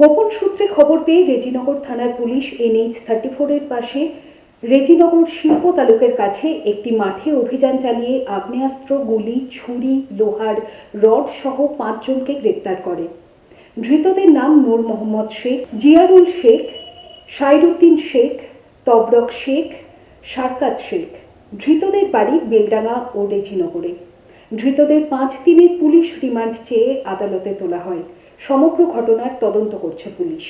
গোপন সূত্রে খবর পেয়ে রেজিনগর থানার পুলিশ এনএইচ থার্টি ফোরের পাশে রেজিনগর শিল্প তালুকের কাছে একটি মাঠে অভিযান চালিয়ে আগ্নেয়াস্ত্র, গুলি, ছুরি, লোহার রড সহ পাঁচজনকে গ্রেপ্তার করে। ধৃতদের নাম নূর মোহাম্মদ শেখ, জিয়ারুল শেখ সাইরুদ্দিন শেখ, তবরক শেখ, সারকাত শেখ। ধৃতদের বাড়ি বেলডাঙ্গা ও রেজিনগরে। ধৃতদের পাঁচ দিনের পুলিশ রিমান্ড চেয়ে আদালতে তোলা হয়। সমগ্র ঘটনার তদন্ত করছে পুলিশ।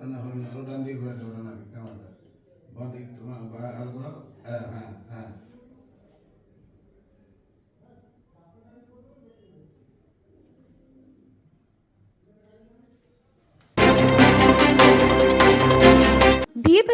না না ঘুরে দেবো রান্না